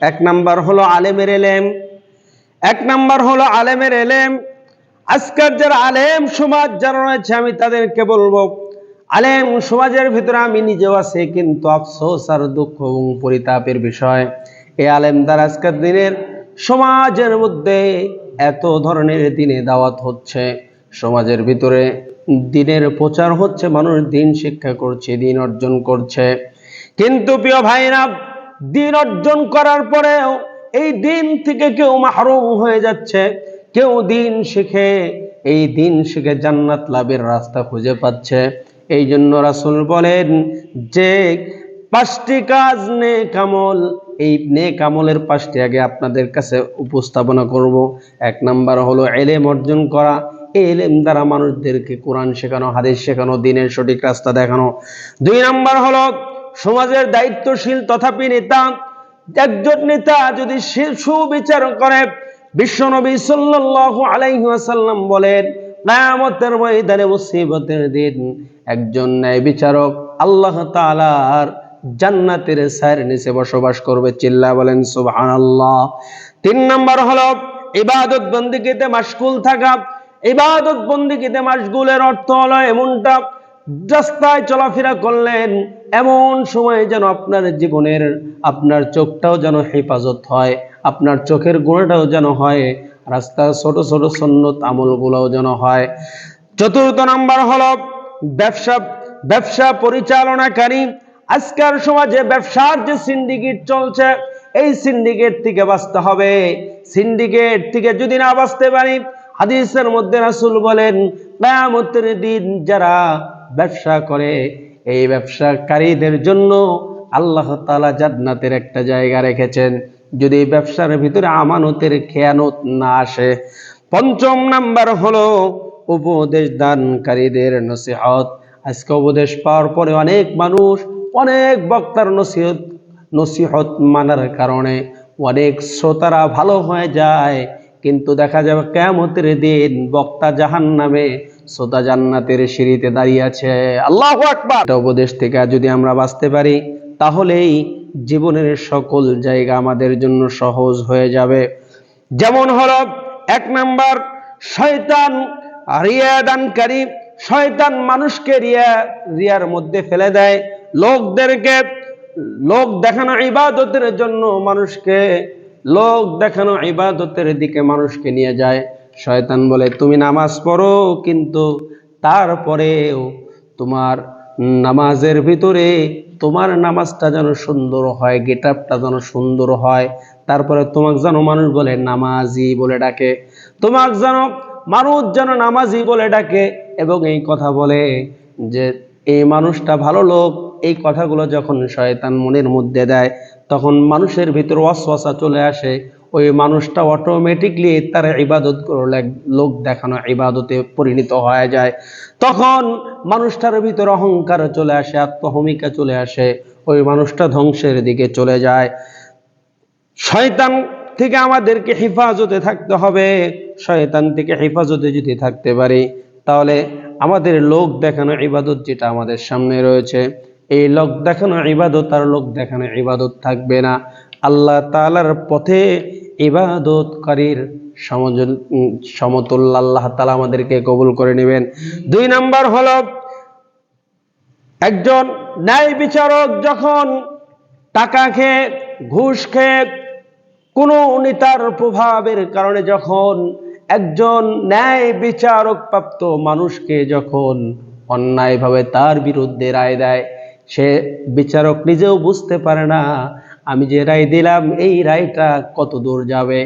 এক নাম্বার হলো আলেমের এলেম। এক নাম্বার হলো আলেমের এলেম। আজকের যারা আলেম সমাজ যারা রয়েছে, আমি তাদেরকে বলব, আলেম সমাজের ভিতরে আমি নিজেও আছি, কিন্তু আফসোস আর দুঃখ এবং পরিতাপের বিষয়। এই আলেম দ্বারা আজকের দিনের সমাজের মধ্যে এত ধরনের দিনে দাওয়াত হচ্ছে সমাজের ভিতরে। দিনের প্রচার হচ্ছে, মানুষ দিন শিক্ষা করছে, দিন অর্জন করছে। কিন্তু প্রিয় ভাইরা দিন অর্জন করার পরেও এই দিন থেকে কেউ মাহরুম হয়ে যাচ্ছে। কেউ দিন শিখে, এই দিন শিখে জান্নাত লাভের রাস্তা খুঁজে পাচ্ছে। এই জন্য রাসুল বলেন, যে পাঁচটি কাজ নে কামল এই নে কামলের পাঁচটি আগে আপনাদের কাছে উপস্থাপনা করব। এক নাম্বার হলো এলেম অর্জন করা। এলেম দ্বারা মানুষদেরকে কোরআন শেখানো, হাদিস শেখানো, দিনের সঠিক রাস্তা দেখানো। দুই নাম্বার হলো সমাজের দায়িত্বশীল তথাপি নেতা, একজন নেতা যদি সে সুবিচার করে, বিশ্বনবী সাল্লাল্লাহু আলাইহি ওয়াসাল্লাম বলেন, কিয়ামতের ময়দানে মুসিবতের দিন একজন ন্যায় বিচারক আল্লাহ তাআলার জান্নাতের ছায়ের নিচে বসবাস করবে। চিল্লা বলেন, সুবহানাল্লাহ। তিন নাম্বার হলো, ইবাদত বন্দিগিতে মাশগুল থাকা। ইবাদত বন্দিগিতে মাশগুলের অর্থ হলো এমনটা, রাস্তায় চলাফেরা করলেন এমন সময় যেন আপনার জীবনের, আপনার চোখটাও যেন হেফাজত হয়, আপনার চোখের গুণাটাও যেন হয়, রাস্তার ছোট ছোট সন্ন্যত আমলগুলোও যেন হয়। চতুর্থ নাম্বার হল ব্যবসা ব্যবসা পরিচালনাকারী। আজকের সমাজে ব্যবসার যে সিন্ডিকেট চলছে, এই সিন্ডিকেট থেকে বাঁচতে হবে। সিন্ডিকেট থেকে যদি না বাঁচতে পারি, হাদিসের মধ্যে রাসুল বলেন, কিয়ামতের দিন যারা ব্যবসা করে এই ব্যবসাকারীদের জন্য আল্লাহ তাআলা জান্নাতের একটা জায়গা রেখেছেন। যদি এই ব্যবসার ভিতরে আমানতের খেয়ানত না আসে, পঞ্চম নাম্বার হলো উপদেশ দানকারীদের নসিহত। আজকে উপদেশ পাওয়ার পরে অনেক মানুষ অনেক বক্তার নসিহত নসিহত মানার কারণে অনেক শ্রোতারা ভালো হয়ে যায়, কিন্তু দেখা যাবে কেমতের দিন বক্তা জাহান নামে শ্রোতা জান্নাতের সিঁড়িতে দাঁড়িয়ে আছে। আল্লাহ উপদেশ থেকে যদি আমরা বাঁচতে পারি, তাহলেই জীবনের সকল জায়গা আমাদের জন্য সহজ হয়ে যাবে। যেমন হলো এক নাম্বার, শয়তান রিয়া দানকারী শয়তান মানুষকে রিয়া, রিয়ার মধ্যে ফেলে দেয়। লোকদেরকে, লোক দেখানো ইবাদতের জন্য মানুষকে, লোক দেখানো ইবাদতের দিকে মানুষকে নিয়ে যায়। শয়তান বলে, তুমি নামাজ পড়ো, কিন্তু তারপরেও তোমার নামাজের ভিতরে তোমার নামাজটা যেন সুন্দর হয় গেট আপটা যেন সুন্দর হয়। তারপরে তোমাকে যেন মানুষ বলে, নামাজি বলে ডাকে। তোমাকে যেন মানুষ যেন নামাজি বলে ডাকে এবং এই কথা বলে যে, এই মানুষটা ভালো লোক। এই কথাগুলো যখন শয়তান মনের মধ্যে দেয়, তখন মানুষের ভিতর অশ্বাসা চলে আসে। ওই মানুষটা অটোমেটিকলি তার ইবাদত করলে লোক দেখানো ইবাদতে পরিণত হয়ে যায়। তখন মানুষটার ভিতর অহংকার চলে আসে, আত্মহমিকা চলে আসে, ওই মানুষটা ধ্বংসের দিকে চলে যায়। শয়তান থেকে আমাদেরকে হেফাজতে থাকতে হবে, শয়তান থেকে হেফাজতে যদি থাকতে পারি, তাহলে আমাদের লোক দেখানো ইবাদত যেটা আমাদের সামনে রয়েছে, এই লোক দেখানো ইবাদত আর লোক দেখানো ইবাদত থাকবে না। আল্লাহ তাআলার পথে ইবাদতকারীর সমতুল্য আল্লাহ তাআলা আমাদেরকে কবুল করে নেবেন। দুই নাম্বার হল, একজন ন্যায় বিচারক যখন টাকা খেয়ে, ঘুষ খেয়ে, কোন নেতার প্রভাবের কারণে যখন একজন ন্যায় বিচারক প্রাপ্ত মানুষকে যখন অন্যায়ভাবে তার বিরুদ্ধে রায় দেয়, সে বিচারক নিজেও বুঝতে পারে না আমি যে রায় দিলাম এই রায়টা কত দূর যাবে?